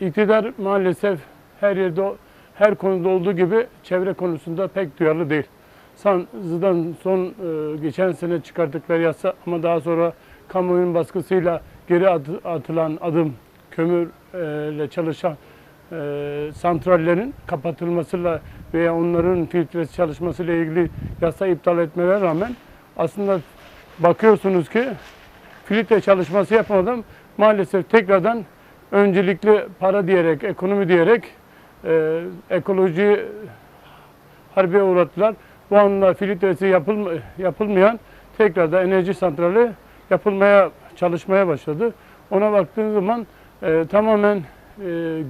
İktidar maalesef her yerde, her konuda olduğu gibi çevre konusunda pek duyarlı değil. Sanzı'dan son e, geçen sene çıkarttıkları yasa ama daha sonra kamuoyunun baskısıyla geri at- atılan adım kömürle çalışan e, santrallerin kapatılmasıyla veya onların filtresi çalışmasıyla ilgili yasa iptal etmelerine rağmen aslında bakıyorsunuz ki filtre çalışması yapmadan maalesef tekrardan öncelikli para diyerek, ekonomi diyerek e, ekolojiyi harbiye uğrattılar. Bu anda filtresi yapılma, yapılmayan tekrardan enerji santrali yapılmaya, çalışmaya başladı. Ona baktığınız zaman e, tamamen e,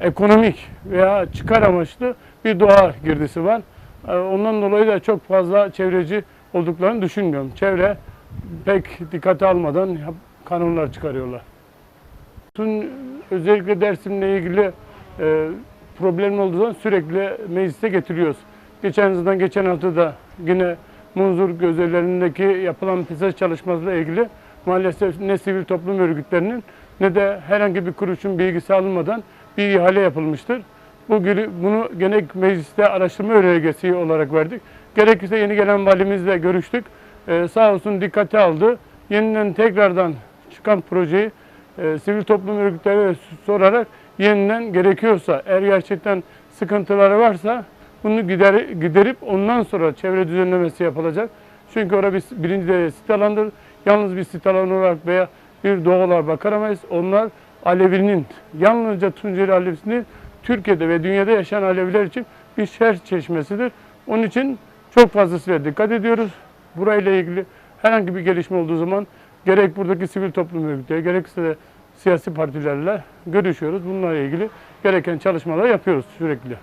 ekonomik veya çıkar amaçlı bir doğa girdisi var. E, ondan dolayı da çok fazla çevreci olduklarını düşünmüyorum. Çevre pek dikkate almadan kanunlar çıkarıyorlar. Tüm özellikle Dersim'le ilgili e, problemin olduğu zaman sürekli meclise getiriyoruz. Geçen yıldan geçen hafta da yine Munzur gözelerindeki yapılan pisaj çalışmasıyla ilgili maalesef ne sivil toplum örgütlerinin ne de herhangi bir kuruluşun bilgisi alınmadan bir ihale yapılmıştır. Bu bunu gene mecliste araştırma önergesi olarak verdik. Gerekirse yeni gelen valimizle görüştük. Ee, sağ olsun dikkate aldı. Yeniden tekrardan çıkan projeyi e, sivil toplum örgütlerine sorarak yeniden gerekiyorsa eğer gerçekten sıkıntıları varsa bunu gider, giderip ondan sonra çevre düzenlemesi yapılacak. Çünkü orada bir, birinci derece sit alandır. Yalnız bir sit alanı olarak veya bir doğa olarak bakamayız. Onlar Alevi'nin, yalnızca Tunceli Alevisi'nin Türkiye'de ve dünyada yaşayan Aleviler için bir şer çeşmesidir. Onun için çok fazlasıyla dikkat ediyoruz. Burayla ilgili herhangi bir gelişme olduğu zaman gerek buradaki sivil toplum örgütleri gerekse de siyasi partilerle görüşüyoruz. Bunlarla ilgili gereken çalışmalar yapıyoruz sürekli.